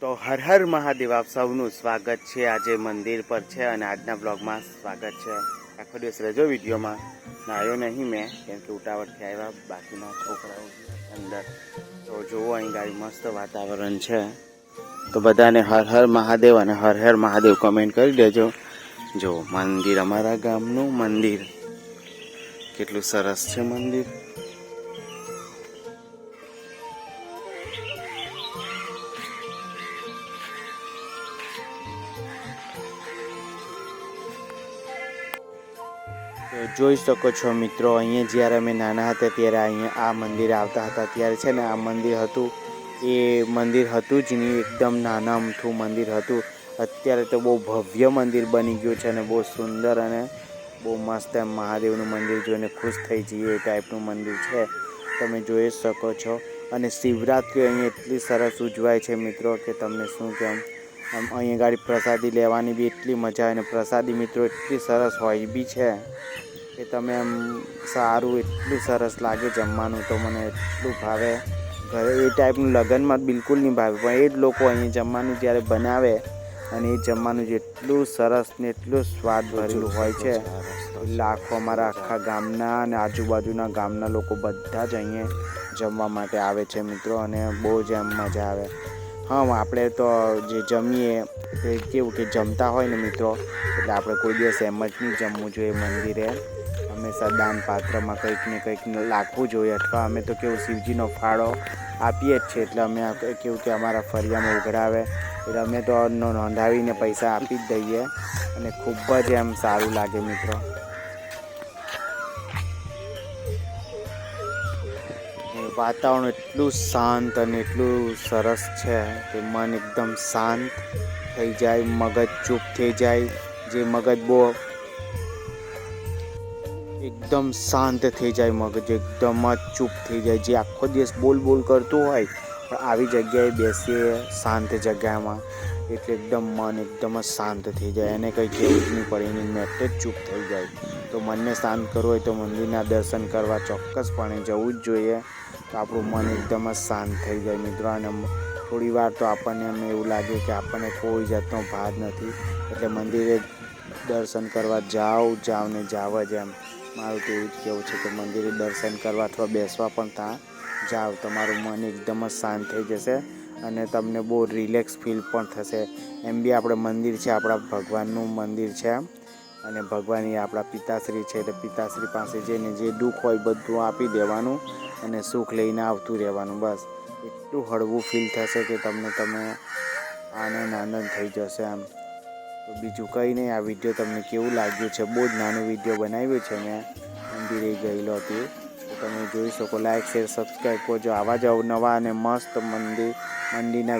તો હર હર મહાદેવ, આપ સૌનું સ્વાગત છે. આજે મંદિર પર છે અને આજના બ્લોગમાં સ્વાગત છે. આખો દિવસ રહેજો વિડીયોમાં. નાયો નહીં મેં, કેમ કે ઉતાવળથી આવ્યા. બાકીના છોકરાઓ અંદર. તો જુઓ, અહીં ગાડી મસ્ત વાતાવરણ છે. તો બધાને હર હર મહાદેવ અને હર હર મહાદેવ કમેન્ટ કરી દેજો. જો મંદિર અમારા ગામનું મંદિર. કેટલું સરસ છે મંદિર. જોઈ શકો છો મિત્રો, અહીંયા જ્યારે અમે નાના હતા ત્યારે અહીંયા આ મંદિર આવતા હતા. ત્યારે છે ને આ મંદિર હતું, એ મંદિર હતું જ નહીં, એકદમ નાના અમથું મંદિર હતું. અત્યારે તો બહુ ભવ્ય મંદિર બની ગયું છે અને બહુ સુંદર અને બહુ મસ્ત એમ મહાદેવનું મંદિર જોઈને ખુશ થઈ જઈએ એ ટાઈપનું મંદિર છે. તમે જોઈ શકો છો. અને શિવરાત્રિ અહીંયા એટલી સરસ ઉજવાય છે મિત્રો કે તમને શું કેમ અહીંયા ગાડી પ્રસાદી લેવાની બી એટલી મજા આવે અને પ્રસાદી મિત્રો એટલી સરસ હોય બી છે કે તમે એમ સારું એટલું સરસ લાગે જમવાનું તો મને એટલું ભાવે. ઘરે એ ટાઈપનું લગ્નમાં બિલકુલ નહીં ભાવે, પણ એ જ લોકો અહીંયા જમવાનું જ્યારે બનાવે અને એ જમવાનું જેટલું સરસ ને એટલું સ્વાદ ભરેલું હોય છે, લાખો અમારા આખા ગામના અને આજુબાજુના ગામના લોકો બધા જ અહીંયા જમવા માટે આવે છે મિત્રો અને બહુ જ એમ મજા આવે. હા આપણે તો જે જમીએ તે કેવું કે જમતા હોય ને મિત્રો, એટલે આપણે કોઈ દિવસ એમ જ નહીં જમવું જોઈએ મંદિરે. હંમેશા દાન પાત્રમાં કંઈક ને કંઈક લાખવું જોઈએ, અથવા અમે તો કેવું શિવજીનો ફાળો આપીએ જ છીએ, એટલે અમે કેવું કે અમારા ફરિયામાં ઉઘડાવે એટલે અમે તો નોંધાવીને પૈસા આપી જ દઈએ, અને ખૂબ જ એમ સારું લાગે મિત્રો. વાતાવરણ એટલું શાંત અને એટલું સરસ છે. કે મન એકદમ શાંત થઈ જાય, મગજ ચૂપ થઈ જાય. જે મગજ બહુ એકદમ શાંત થઈ જાય, મગજ એકદમ જ ચૂપ થઈ જાય. જે આખો દિવસ બોલ બોલ કરતું હોય, પણ આવી જગ્યાએ બેસીએ શાંત જગ્યામાં, એટલે એકદમ મન એકદમ જ શાંત થઈ જાય. એને કંઈ કહેવું જ નહીં પડે, એની મેટ જ ચૂપ થઈ જાય. તો મનને શાંત કરવું હોય તો મંદિરના દર્શન કરવા ચોક્કસપણે જવું જ જોઈએ. તો આપણું મન એકદમ જ શાંત થઈ જાય મિત્રો. અને થોડી વાર તો આપણને એમ એવું લાગે કે આપણને કોઈ જાતનો ભાર નથી. એટલે મંદિરે દર્શન કરવા જાઓ જાઓ ને જાવ જ એમ. મારું તો એવું જ કહેવું છે કે મંદિરે દર્શન કરવા અથવા બેસવા પણ ત્યાં જાઓ તમારું મન એકદમ જ શાંત થઈ જશે અને તમને બહુ રિલેક્સ ફીલ પણ થશે. એમ બી આપણે મંદિર છે, આપણા ભગવાનનું મંદિર છે એમ. અને ભગવાન એ આપણા પિતાશ્રી છે, એટલે પિતાશ્રી પાસે જઈને જે દુઃખ હોય બધું આપી દેવાનું. અને સુખ લઈને આવતું રહેવાનું, બસ. એટલું હળવું ફીલ થશે કે તમને તમે આનંદ આનંદ થઈ જશે આમ તો બીજું કંઈ નહીં, આ વીડિયો તમને કેવું લાગ્યું છે? બહુ જ નાનું વીડિયો બનાવ્યું છે મેં. મંદિરે ગયેલો હતી. તો તમે જોઈ શકો લાઇક શેર સબસ્ક્રાઈબ કરજો. આવા જ નવા અને મસ્ત મંદિર, મંદિરના